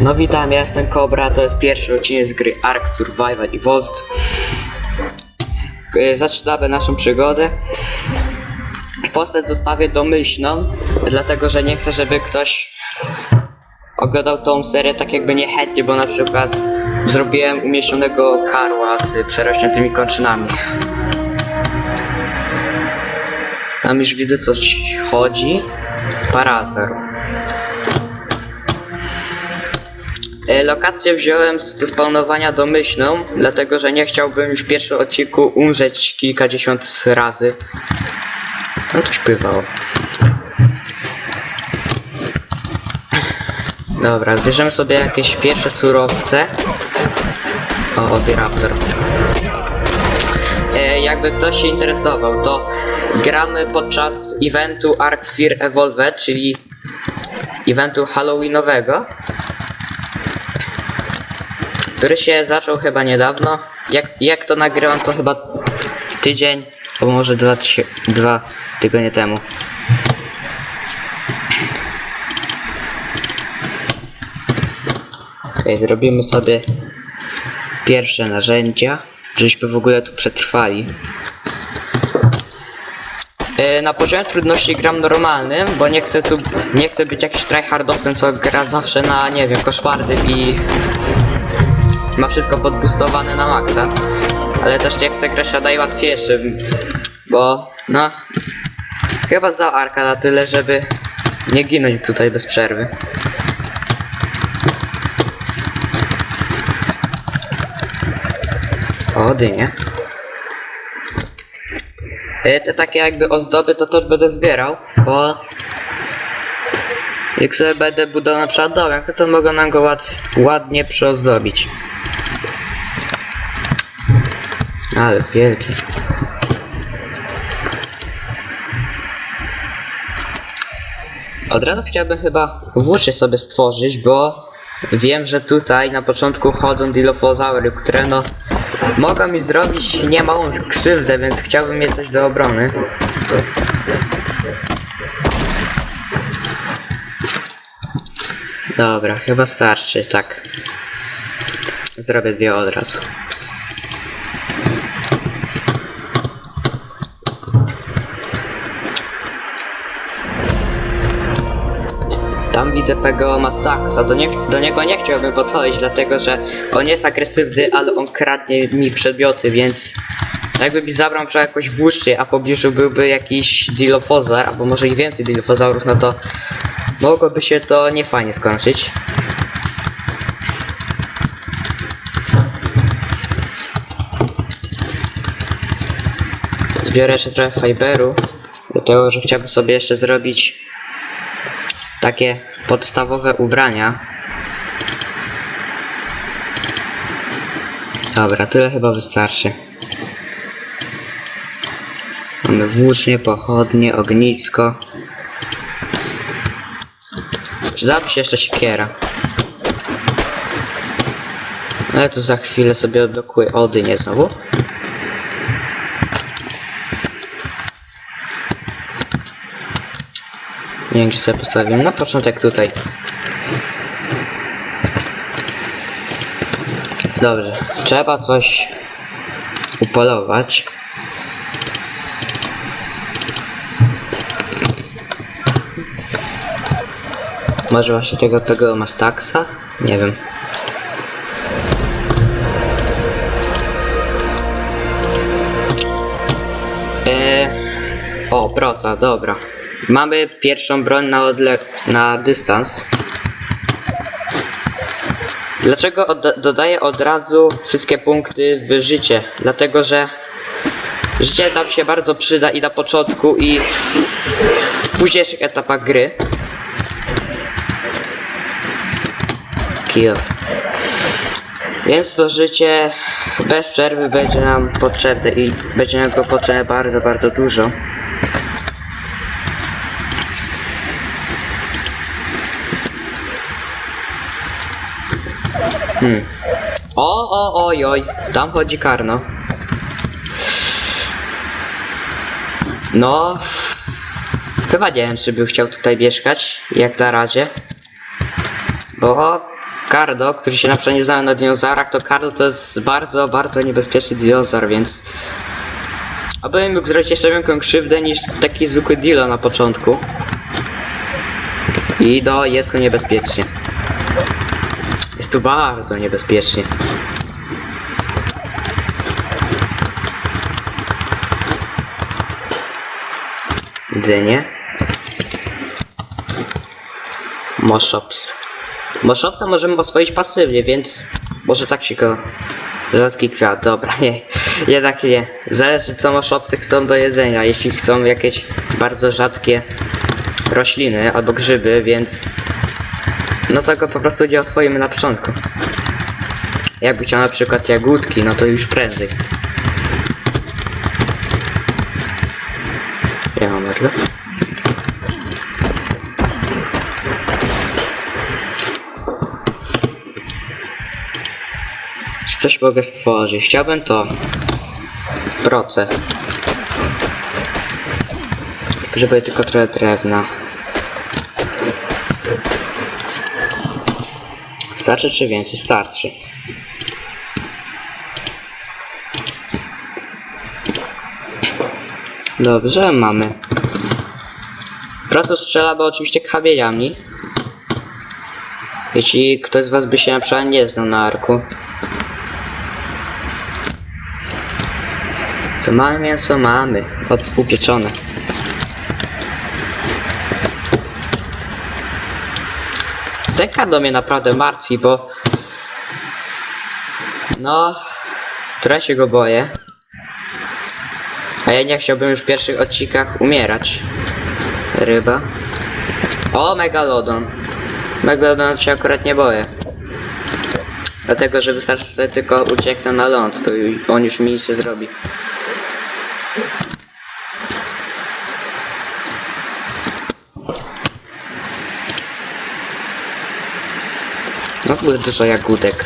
No witam, ja jestem Cobra, to jest pierwszy odcinek z gry Ark Survival Evolved. E, Zaczynamy naszą przygodę. Postać zostawię domyślną, dlatego że nie chcę, żeby ktoś oglądał tą serię tak jakby niechętnie, bo na przykład zrobiłem umieśnionego karła z przerośniętymi kończynami. Tam już widzę coś chodzi. Parazor. Lokację wziąłem do spawnowania domyślną, dlatego że nie chciałbym już w pierwszym odcinku umrzeć kilkadziesiąt razy. Tam ktoś pływał. Dobra, zbierzemy sobie jakieś pierwsze surowce. O, Oviraptor. E, jakby ktoś się interesował, to gramy podczas eventu Ark Fear Evolved, czyli eventu halloweenowego który się zaczął chyba niedawno. Jak, jak to nagrywam, to chyba tydzień, albo może dwa, trzy, dwa tygodnie temu. Okej, zrobimy sobie pierwsze narzędzia, żebyśmy w ogóle tu przetrwali. E, Na poziomie trudności gram normalnym, bo nie chcę tu, nie chcę być jakimś tryhardowcem, co gra zawsze na, nie wiem, koszmarnym i ma wszystko podbustowane na maksa. Ale też nie chcę grać na najłatwiejszym, bo no chyba zdał Arka na tyle, żeby nie ginąć tutaj bez przerwy. O, dynie. E, Te takie jakby ozdoby to też będę zbierał, bo jak sobie będę budował na przykład domek, to mogę nam go ład, ładnie przyozdobić. Ale wielki. Od razu chciałbym chyba włócznie sobie stworzyć, bo wiem, że tutaj na początku chodzą dilofozaury, które no mogą mi zrobić niemałą krzywdę, więc chciałbym mieć coś do obrony. Dobra, chyba starczy, tak. Zrobię dwie od razu. Tam widzę PGO Mastaxa, do, nie, do niego nie chciałbym podchodzić, dlatego że on jest agresywny, ale on kradnie mi przedmioty, więc jakby mi zabrał przykład jakoś włócznie, a w pobliżu byłby jakiś dilofozaur, albo może i więcej dilofozaurów, no to mogłoby się to niefajnie skończyć. Zbiorę jeszcze trochę fiberu, dlatego że chciałbym sobie jeszcze zrobić takie podstawowe ubrania. Dobra, tyle chyba wystarczy. Mamy włócznie, pochodnie, ognisko. Przydałaby się jeszcze siekiera. Ale to za chwilę sobie odblokuję Odynię znowu. Nie gdzie sobie postawiłem. Na początek tutaj. Dobrze. Trzeba coś upolować. Może właśnie tego tego Mastaxa? Nie wiem. Eee, o, proca, dobra. Mamy pierwszą broń na, na dystans. Dlaczego od dodaję od razu wszystkie punkty w życie? Dlatego, że życie nam się bardzo przyda i na początku i w późniejszych etapach gry. Kill. Więc to życie bez przerwy będzie nam potrzebne i będzie nam go potrzebne bardzo, bardzo dużo. Hmm. O, o, oj, oj, tam chodzi karno. No, chyba nie wiem, czy bym chciał tutaj mieszkać, jak na razie. Bo Cardo, który się na przykład nie zna na dinozaurach, to Cardo to jest bardzo, bardzo niebezpieczny dinozaur, więc... Abym mógł zrobić jeszcze większą krzywdę niż taki zwykły Dilo na początku. I do, jest tu niebezpiecznie. Tu bardzo niebezpiecznie. Dynie. Moshops. Moshopsa możemy oswoić pasywnie, więc może tak się go... Rzadki kwiat, dobra, nie. Jednak nie. Zależy co moshopsy chcą do jedzenia. Jeśli chcą jakieś bardzo rzadkie rośliny albo grzyby, więc... No to go po prostu nie oswoimy na początku. Jakby chciał na przykład jagódki, no to już prędzej. Ja mam. Czy coś mogę stworzyć? Chciałbym to. Proce. Żeby tylko trochę drewna. Starczy czy więcej? Starczy. Dobrze, mamy. Proces strzela, bo oczywiście kamieniami. Jeśli ktoś z was by się na przykład nie znał na arku. Co mamy mięso? Mamy. Od kardo mnie naprawdę martwi, bo... No... Trochę się go boję. A ja nie chciałbym już w pierwszych odcinkach umierać. Ryba. O, Megalodon. Megalodon się akurat nie boję. Dlatego, że wystarczy sobie tylko ucieknę na ląd, to on już mi nie zrobi. W ogóle dużo jagódek.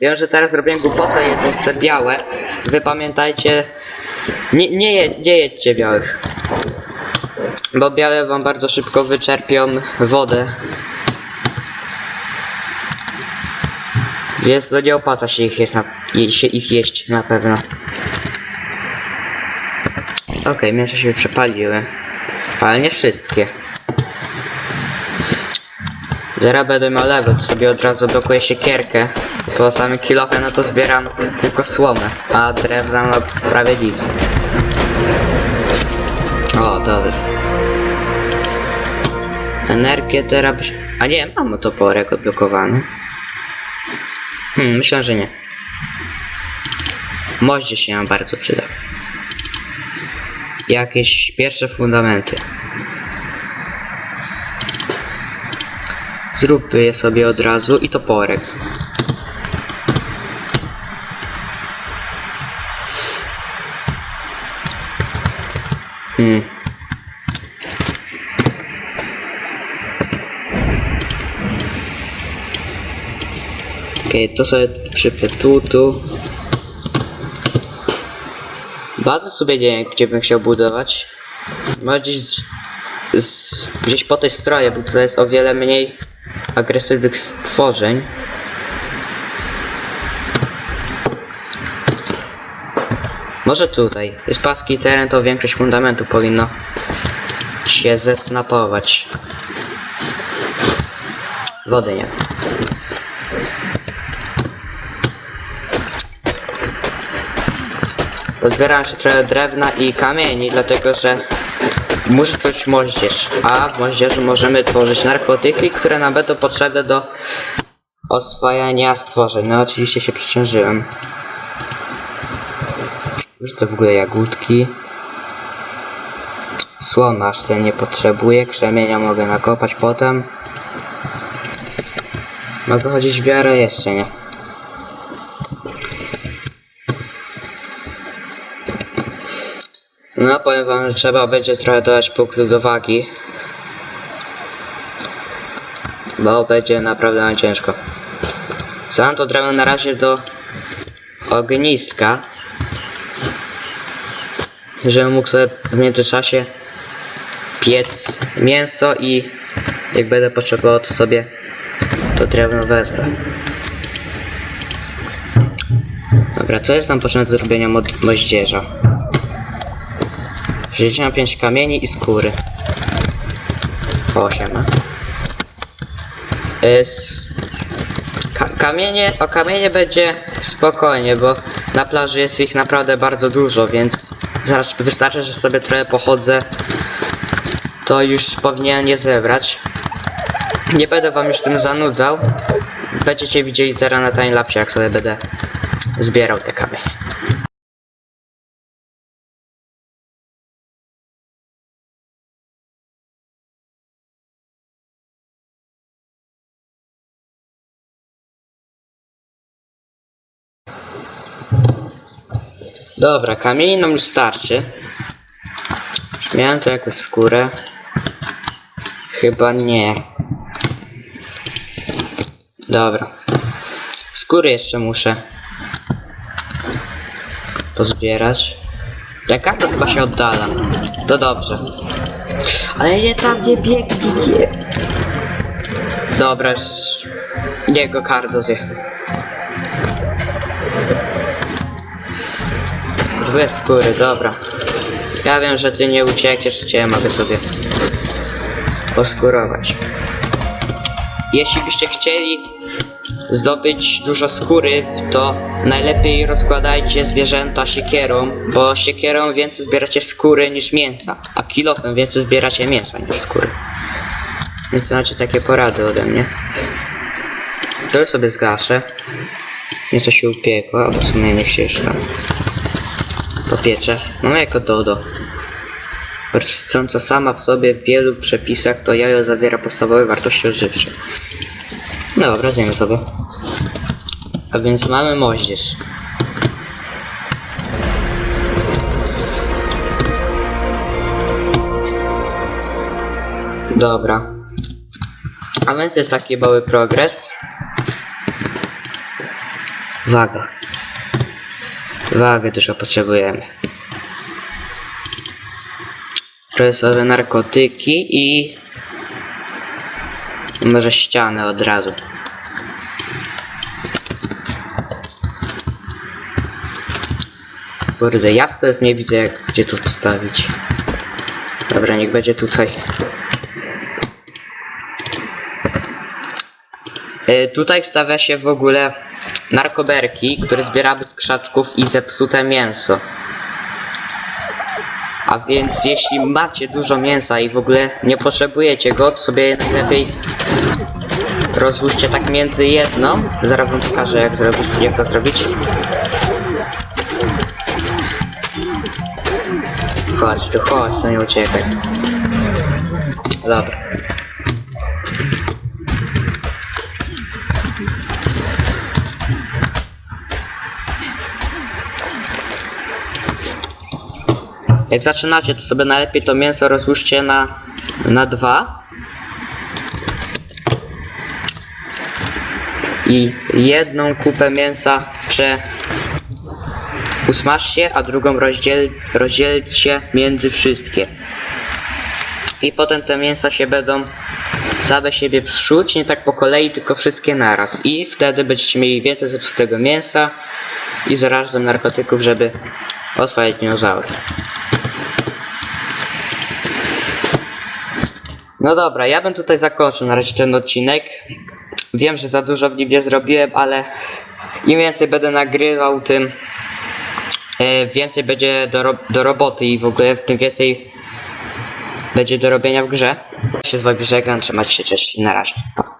Wiem, że teraz robię głupotę, jedząc te białe. Wy pamiętajcie, nie, nie, je, nie jedźcie białych. Bo białe wam bardzo szybko wyczerpią wodę. Więc to nie opłaca się ich jeść na, się ich jeść na pewno. Okej, mięso się przepaliły. Ale nie wszystkie. Zaraz będę miał to sobie od razu dokuję siekierkę. Po samym kilofie no to zbieram tylko słomę, a drewna ma prawie nic. O, dobra. Energię teraz... A nie, mam toporek odblokowany. Hmm, myślę, że nie. Moździe się nam bardzo przyda. Jakieś pierwsze fundamenty. Zróbmy je sobie od razu i toporek. Hmm. Okej, to sobie przypnę tu, tu. Bazę sobie nie wiem, gdzie bym chciał budować. Może gdzieś, z, z, gdzieś po tej stronie, bo tutaj jest o wiele mniej agresywnych stworzeń. Może tutaj. Jest paski teren, to większość fundamentu powinno się zesnapować. Wody nie. Pozbieram się trochę drewna i kamieni, dlatego że muszę coś moździerz. A w moździerzu możemy tworzyć narkotyki, które nam będą potrzebne do oswajania stworzeń. No oczywiście się przyciążyłem. Rzucę w ogóle jagódki. Słoma aż ten nie potrzebuję, krzemienia mogę nakopać potem. Mogę chodzić w biarę? Jeszcze nie. No powiem wam, że trzeba będzie trochę dodać punktów do wagi. Bo będzie naprawdę ciężko. Sam to drewno na razie do ogniska. Żebym mógł sobie w międzyczasie piec mięso i jak będę potrzebował to sobie to drewno wezmę. Dobra, co jest nam potrzebne do zrobienia mod- moździerza? 65 kamieni i skóry. 8. Jest... Ka kamienie, o kamienie będzie spokojnie, bo na plaży jest ich naprawdę bardzo dużo, więc wystarczy, że sobie trochę pochodzę, to już powinien je zebrać. Nie będę wam już tym zanudzał. Będziecie widzieli teraz na timelapsie, jak sobie będę zbierał te kamienie. Dobra, kamieni nam już starczy. Miałem to jakąś skórę. Chyba nie. Dobra. Skóry jeszcze muszę pozbierać. To chyba się oddala. To dobrze. Ale nie tam nie biegnie. Dobra, jego kardo zje. Dwie skóry, dobra. Ja wiem, że ty nie uciekniesz, cię mogę sobie poskurować. Jeśli byście chcieli zdobyć dużo skóry, to najlepiej rozkładajcie zwierzęta siekierą, bo siekierą więcej zbieracie skóry niż mięsa, a kilofem więcej zbieracie mięsa niż skóry. Więc macie takie porady ode mnie. To już sobie zgaszę. Mięso się upiekło, albo w sumie niech się jeszcze popiecze. No jako dodo. Persystąca sama w sobie w wielu przepisach to jajo zawiera podstawowe wartości odżywcze. Dobra, zjemy sobie. A więc mamy moździerz. Dobra. A więc jest taki mały progres. Waga. Wagę dużo potrzebujemy. Presowe narkotyki i może ścianę od razu. Kurde, jasno jest, nie widzę jak, gdzie tu postawić. Dobra, niech będzie tutaj. E, tutaj wstawia się w ogóle narkoberki, które zbieramy krzaczków i zepsute mięso. A więc jeśli macie dużo mięsa i w ogóle nie potrzebujecie go, to sobie najlepiej rozłóżcie tak między jedną. Zaraz wam pokażę jak, zrobić, jak to zrobić. Chodź tu, chodź, no nie uciekaj. Dobra. Jak zaczynacie, to sobie najlepiej to mięso rozłóżcie na, na dwa. I jedną kupę mięsa prze usmażcie, a drugą rozdziel, rozdzielcie między wszystkie. I potem te mięsa się będą same siebie psuć, nie tak po kolei, tylko wszystkie naraz. I wtedy będziecie mieli więcej zepsutego mięsa i zarazem narkotyków, żeby oswajać dinozaury. No dobra, ja bym tutaj zakończył na razie ten odcinek. Wiem, że za dużo w nim nie zrobiłem, ale im więcej będę nagrywał, tym e, więcej będzie do, ro do roboty i w ogóle tym więcej będzie do robienia w grze. Ja się z wami żegnam, trzymajcie się, cześć i na razie. Pa.